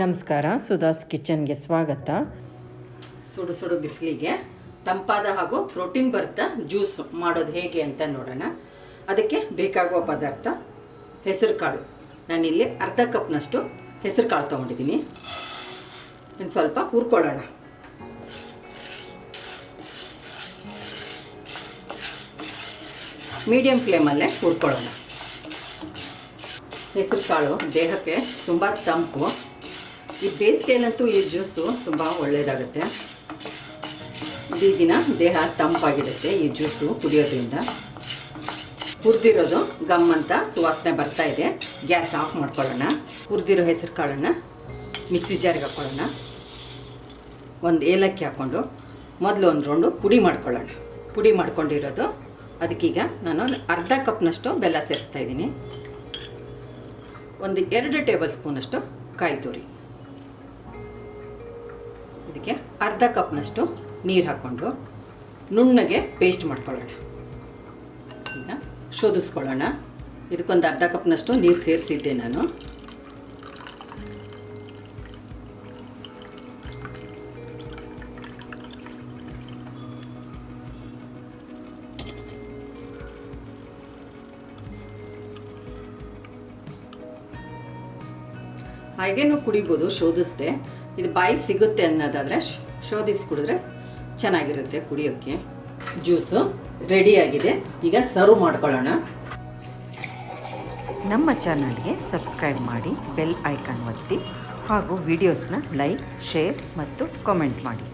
ನಮಸ್ಕಾರ ಸುಧಾಸ್ ಕಿಚನ್ಗೆ ಸ್ವಾಗತ. ಸುಡು ಸುಡು ಬಿಸಿಲಿಗೆ. ತಂಪಾದ ಹಾಗೂ ಪ್ರೋಟೀನ್ ಭರಿತ ಜ್ಯೂಸ್ ಮಾಡೋದು ಹೇಗೆ ಅಂತ ನೋಡೋಣ. ಅದಕ್ಕೆ ಬೇಕಾಗುವ ಪದಾರ್ಥ ಹೆಸರು ಕಾಳು ನಾನಿಲ್ಲಿ ಅರ್ಧ ಕಪ್ನಷ್ಟು ಹೆಸರು ಕಾಳು ತೊಗೊಂಡಿದ್ದೀನಿ. ಇನ್ನು ಸ್ವಲ್ಪ ಹುರ್ಕೊಳ್ಳೋಣ. ಮೀಡಿಯಂ ಫ್ಲೇಮಲ್ಲೇ ಹುರ್ಕೊಳ್ಳೋಣ. ಹೆಸರು ಕಾಳು ದೇಹಕ್ಕೆ ತುಂಬ ತಂಪು. ಈ ಬೇಸಿಗೆಯಲ್ಲಂತೂ ಈ ಜ್ಯೂಸು ತುಂಬ ಒಳ್ಳೆಯದಾಗುತ್ತೆ ಇಡೀ ದಿನ ದೇಹ ತಂಪಾಗಿರುತ್ತೆ ಈ ಜ್ಯೂಸು ಕುಡಿಯೋದ್ರಿಂದ. ಹುರಿದಿರೋದು ಗಮ್ ಅಂತ ಸುವಾಸನೆ ಬರ್ತಾ ಇದೆ. ಗ್ಯಾಸ್ ಆಫ್ ಮಾಡ್ಕೊಳ್ಳೋಣ. ಹುರಿದಿರೋ ಹೆಸರು ಕಾಳನ್ನು ಮಿಕ್ಸಿ ಜಾರಿಗೆ ಹಾಕ್ಕೊಳ್ಳೋಣ ಒಂದು ಏಲಕ್ಕಿ ಹಾಕ್ಕೊಂಡು ಮೊದಲು ಒಂದು ರೌಂಡು ಪುಡಿ ಮಾಡ್ಕೊಳ್ಳೋಣ. ಪುಡಿ ಮಾಡ್ಕೊಂಡಿರೋದು. ಅದಕ್ಕೀಗ ನಾನು ಅರ್ಧ ಕಪ್ನಷ್ಟು ಬೆಲ್ಲ ಸೇರಿಸ್ತಾ ಇದ್ದೀನಿ. ಒಂದು ಎರಡು ಟೇಬಲ್ ಸ್ಪೂನಷ್ಟು ಕಾಯಿ ತುರಿ ಇದಕ್ಕೆ ಅರ್ಧ ಕಪ್ನಷ್ಟು ನೀರು ಹಾಕ್ಕೊಂಡು ನುಣ್ಣಗೆ ಪೇಸ್ಟ್ ಮಾಡ್ಕೊಳ್ಳೋಣ. ಈಗ ಶೋಧಿಸ್ಕೊಳ್ಳೋಣ. ಇದಕ್ಕೊಂದು ಅರ್ಧ ಕಪ್ನಷ್ಟು ನೀರು ಸೇರಿಸಿದ್ದೆ ನಾನು. ಹಾಗೇನು ಕುಡಿಬೋದು, ಶೋಧಿಸ್ದೆ. ಇದು ಬಾಯಿ ಸಿಗುತ್ತೆ ಅನ್ನೋದಾದರೆ ಶೋಧಿಸಿ ಕುಡಿದ್ರೆ ಚೆನ್ನಾಗಿರುತ್ತೆ ಕುಡಿಯೋಕ್ಕೆ. ಜ್ಯೂಸು ರೆಡಿಯಾಗಿದೆ ಈಗ ಸರ್ವ್ ಮಾಡ್ಕೊಳ್ಳೋಣ. ನಮ್ಮ ಚಾನಲ್ಗೆ ಸಬ್ಸ್ಕ್ರೈಬ್ ಮಾಡಿ ಬೆಲ್ ಐಕಾನ್ ಒತ್ತಿ ಹಾಗೂ ವಿಡಿಯೋಸ್ನ ಲೈಕ್ ಶೇರ್ ಮತ್ತು ಕಾಮೆಂಟ್ ಮಾಡಿ.